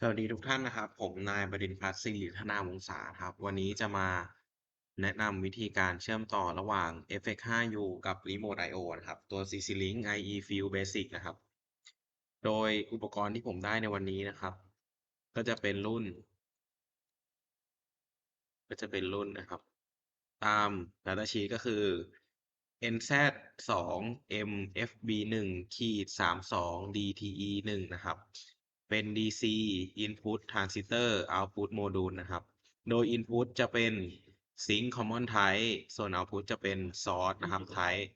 สวัสดีทุกท่านนะครับ ผมนายบดินทร์พัฒน์สิริธนาวงศาครับ วันนี้จะมาแนะนำวิธีการเชื่อมต่อระหว่าง FX5U กับ Remote I/O นะครับ ตัว CC-Link IE Field Basic นะครับ โดยอุปกรณ์ที่ผมได้ในวันนี้นะครับ ก็จะเป็นรุ่น ก็จะเป็นรุ่นนะครับ ตาม Data Sheet ก็คือ NZ2MFB1-32DTE1 นะครับ เป็น DC Input Transistor Output Module นะครับ โดย Input จะเป็น Sink Common Type ส่วน Output จะเป็น Source นะครับ Type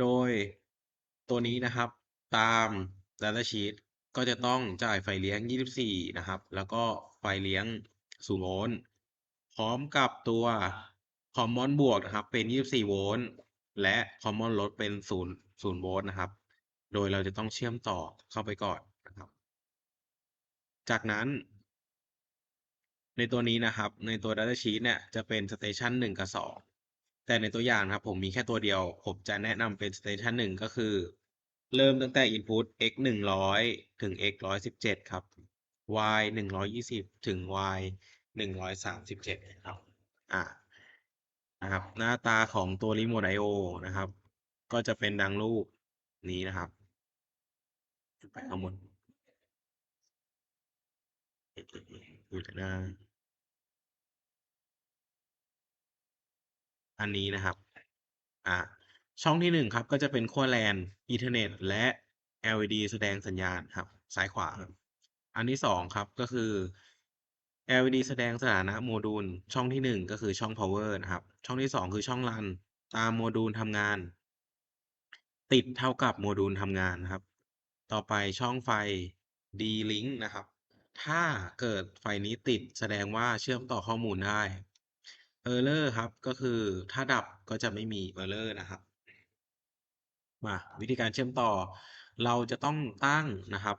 โดยตัวนี้นะครับตาม Data Sheet ก็จะต้องจ่ายไฟเลี้ยง 24 นะครับ แล้วก็ไฟเลี้ยง0โวลต์พร้อมกับตัว Common บวกนะครับ เป็น 24 โวลต์และ Common ลดเป็น 0 0โวลต์นะครับ โดยเราจะต้องเชื่อมต่อเข้าไปก่อนนะครับ จากนั้น ในตัวนี้นะครับ ในตัว Data Sheet เนี่ยจะเป็น Station 1 กับ 2 แต่ในตัวอย่างนะครับผมมีแค่ตัวเดียว ผมจะแนะนำเป็น Station 1 ก็คือ เริ่มตั้งแต่ Input x 100 ถึง x 117 ครับ y 120 ถึง y 137 ครับ อ่านะครับ หน้าตาของตัว Remote I/O นะครับ ก็จะเป็นดังรูปนี้นะครับ ไปข้างบนอยู่แต่หน้อันนี้นะครับ อ่า ช่องที่หนึ่งครับ ก็จะเป็นขั้ว LAN อีเทอร์เน็ต และ LED แสดงสัญญาณครับ ซ้ายขวา อันที่สองครับก็คือ LED แสดงสถานะโมดูล ช่องที่หนึ่งก็คือช่อง power นะครับ ช่องที่สองคือช่อง run ตามโมดูลทำงาน ติดเท่ากับโมดูลทำงานนะครับ ต่อไปช่องไฟ D-Link นะครับ ถ้าเกิดไฟนี้ติดแสดงว่าเชื่อมต่อข้อมูลได้ Error ครับ ก็คือถ้าดับก็จะไม่มี Error นะครับ มาวิธีการเชื่อมต่อ เราจะต้องตั้งนะครับ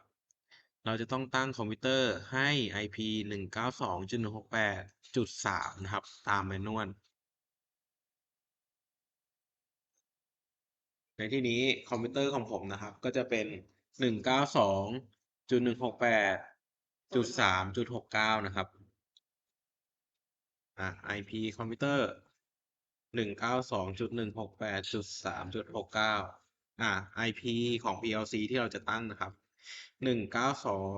เราจะต้องตั้งคอมพิวเตอร์ให้ IP 192.168.3 นะครับ ตามแมนนวลในที่นี้คอมพิวเตอร์ของผมนะครับ ก็จะเป็น หนึ่งเก้าสองจุดหนึ่งหกแปดจุดสามจุดหกเก้านะครับ อะ IP คอมพิวเตอร์หนึ่งเก้าสองจุดหนึ่งหกแปดจุดสามจุดหกเก้าอะ IP ของ PLC ที่เราจะตั้งนะครับหนึ่งเก้าสอง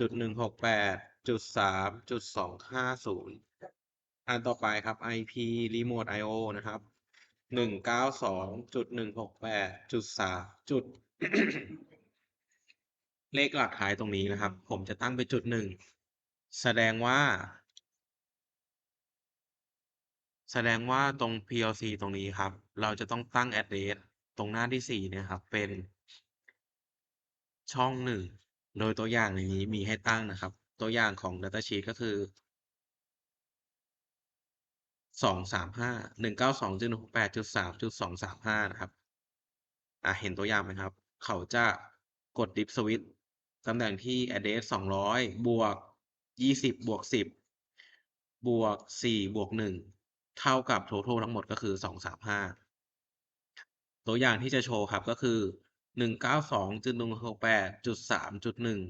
จุดหนึ่งหกแปดจุดสามจุดสองห้าศูนย์อันต่อไปครับ IP Remote I/O นะครับหนึ่งเก้าสองจุดหนึ่งหกแปดจุดสามจุด เลขหลักท้ายตรงนี้นะครับ ผมจะตั้งเป็นจุดหนึ่งแสดงว่า แสดงว่าตรง PLC ตรงนี้ครับ เราจะต้องตั้ง address ตรงหน้าที่สี่นี่ยครับ เป็น ช่องหนึ่งโดยตัวอย่างในนี้มีให้ตั้งนะครับ ตัวอย่างของ Data Sheet ก็คือ235 192.168.3.235นะครับ อ่าเห็นตัวอย่างไหมครับ เขาจะกด Dip Switch ต ตำแหน่งที่ address 200 บวก 20 บวก 10 บวก 4 บวก 1 เท่ากับ total ทั้งหมดก็คือ 235 ตัวอย่างที่จะโชว์ครับก็คือ 192.168.3.1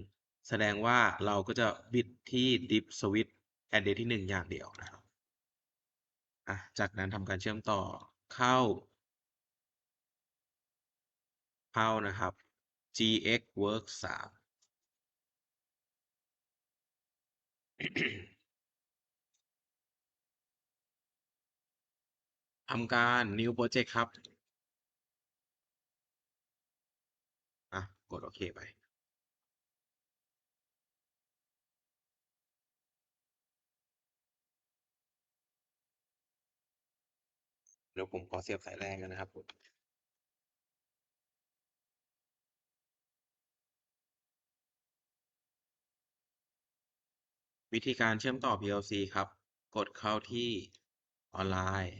แสดงว่าเราก็จะบิดที่ Dip Switch address ที่ 1 อย่างเดียวนะครับจากนั้นทำการเชื่อมต่อเข้า เข้านะครับ GX Work 3 ทำการ New Project ครับ อะ กดโอเคไปเดี๋ยวผมขอเสียบสายแรงกันนะครับ วิธีการเชื่อมต่อ PLC ครับ กดเข้าที่ออนไลน์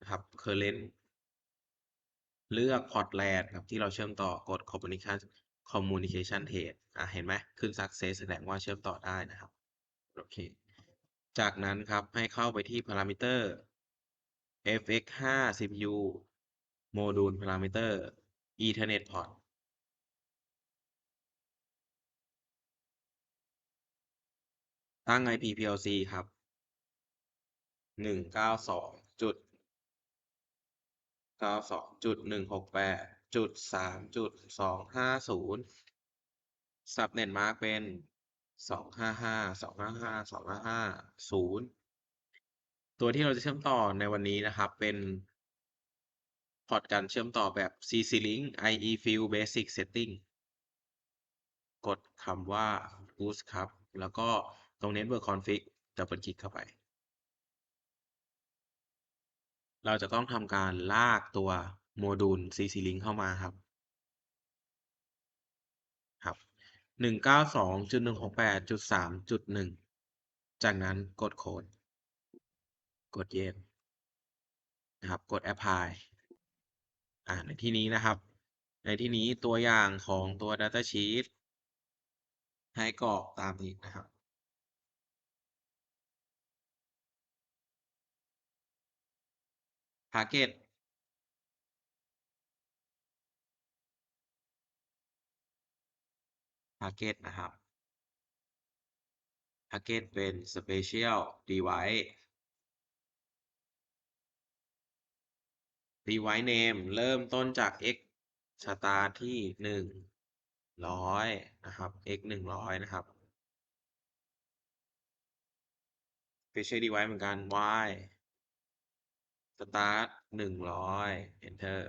นะครับ Current เลือก Port LAN ครับที่เราเชื่อมต่อกด Communication Communication Test อะเห็นไหมขึ้น Success แสดงว่าเชื่อมต่อได้นะครับ โอเค จากนั้นครับให้เข้าไปที่ Parameter FX5 CPU Module Parameter Ethernet Port ตั้ง IP PLC ครับหนึ่งเก้าสองจุดเก้าสองจุดหนึ่งหกแปดจุดสามจุดสองห้าศูนย์สับเน็ตมาร์กเป็นสองห้าห้าสองห้าห้าสองห้าห้าศูนย์ตัวที่เราจะเชื่อมต่อในวันนี้นะครับเป็นพอร์ตการเชื่อมต่อแบบ CC-Link IE Field Basic Setting กดคำว่า boost ครับ แล้วก็ ตรง Network Config ดับเบิลคลิกเข้าไป เราจะต้องทำการลากตัวโมดูล CC-Link เข้ามาครับ ครับหนึ่งเก้าสองจุดหนึ่งหกแปดจุดสามจุดหนึ่งจากนั้นกดโค้ดกด yes นะครับ กด apply อ่า ในที่นี้นะครับ ในที่นี้ตัวอย่างของตัว data sheet ให้กรอกตามนี้นะครับ target target นะครับ target เป็น special device device name เริ่มต้นจาก x start ที่หนึ่งร้อยนะครับ x หนึ่งร้อยนะครับ special device เหมือนกัน y start หนึ่งร้อย enter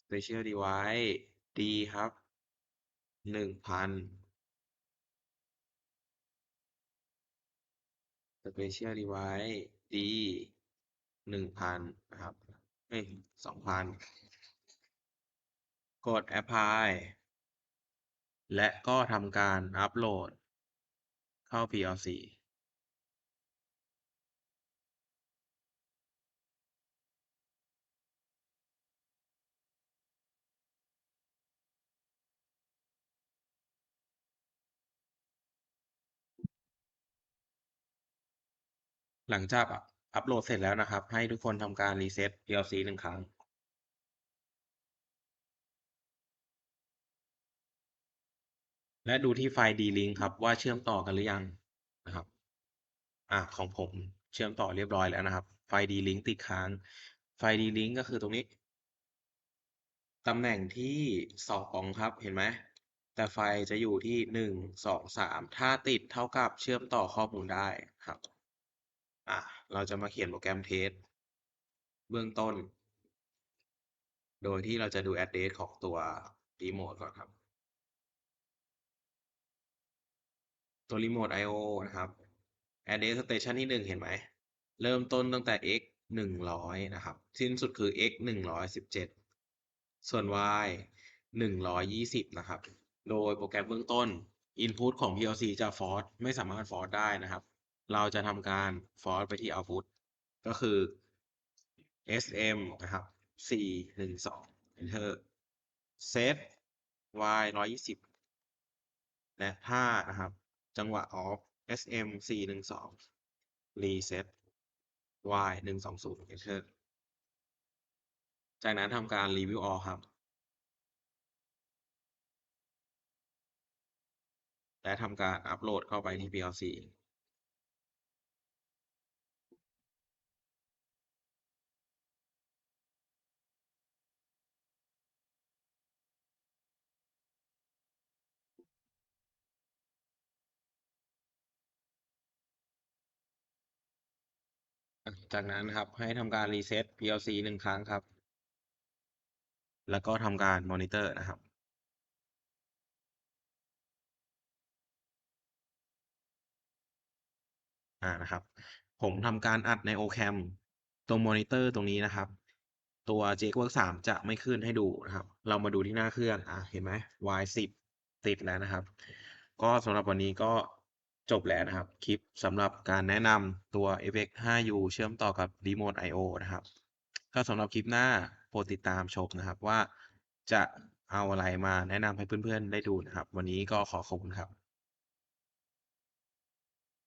special device d ครับหนึ่งพัน special device d หนึ่งพันนะครับเอ้ยสองพันกด apply และก็ทำการอัปโหลดเข้า PLC หลังจากอัปโหลดเสร็จแล้วนะครับ ให้ทุกคนทำการรีเซ็ต PLC หนึ่งครั้งและดูที่ไฟล์ D-Link ครับว่าเชื่อมต่อกันหรือยังนะครับอะของผมเชื่อมต่อเรียบร้อยแล้วนะครับ ไฟล์ D-Link ติดค้างไฟล์ D-Link ก็คือตรงนี้ตำแหน่งที่สองครับเห็นไหมแต่ไฟล์จะอยู่ที่หนึ่งสองสามถ้าติดเท่ากับเชื่อมต่อข้อมูลได้ครับ อะเราจะมาเขียนโปรแกรมเทสเบื้องต้น โดยที่เราจะดู address ของตัวรีโมทก่อนครับ ตัวรีโมท I/O นะครับ address station ที่หนึ่งเห็นไหม เริ่มต้นตั้งแต่ x หนึ่งร้อยนะครับ สิ้นสุดคือ x หนึ่งร้อยสิบเจ็ดส่วน y หนึ่งร้อยยี่สิบนะครับ โดยโปรแกรมเบื้องต้น input ของ PLC จะ force ไม่สามารถ force ได้นะครับ เราจะทำการ force ไปที่ output ก็คือ sm นะครับสี่หนึ่งสอง enter set y ร้อยยี่สิบและถ้านะครับ จังหวะ off sm สี่หนึ่งสอง reset y หนึ่งสองศูนย์ enter จากนั้นทำการ review all ครับ และทำการอัปโหลดเข้าไปที่ PLC จากนั้นครับให้ทำการรีเซ็ต PLC หนึ่งครั้งครับ แล้วก็ทำการมอนิเตอร์นะครับ อ่านะครับ ผมทำการอัดใน Ocam ตรงมอนิเตอร์ตรงนี้นะครับ ตัว JWork 3 จะไม่ขึ้นให้ดูนะครับ เรามาดูที่หน้าเครื่องอะเห็นไหม Y 10 ติดแล้วนะครับ ก็สำหรับวันนี้ก็ จบแล้วนะครับ คลิปสำหรับการแนะนำตัว FX 5U เชื่อมต่อกับ Remote I/O นะครับ ก็สำหรับคลิปหน้าโปรดติดตามชมนะครับว่าจะเอาอะไรมาแนะนำให้เพื่อนๆได้ดูนะครับ วันนี้ก็ขอขอบคุณครับ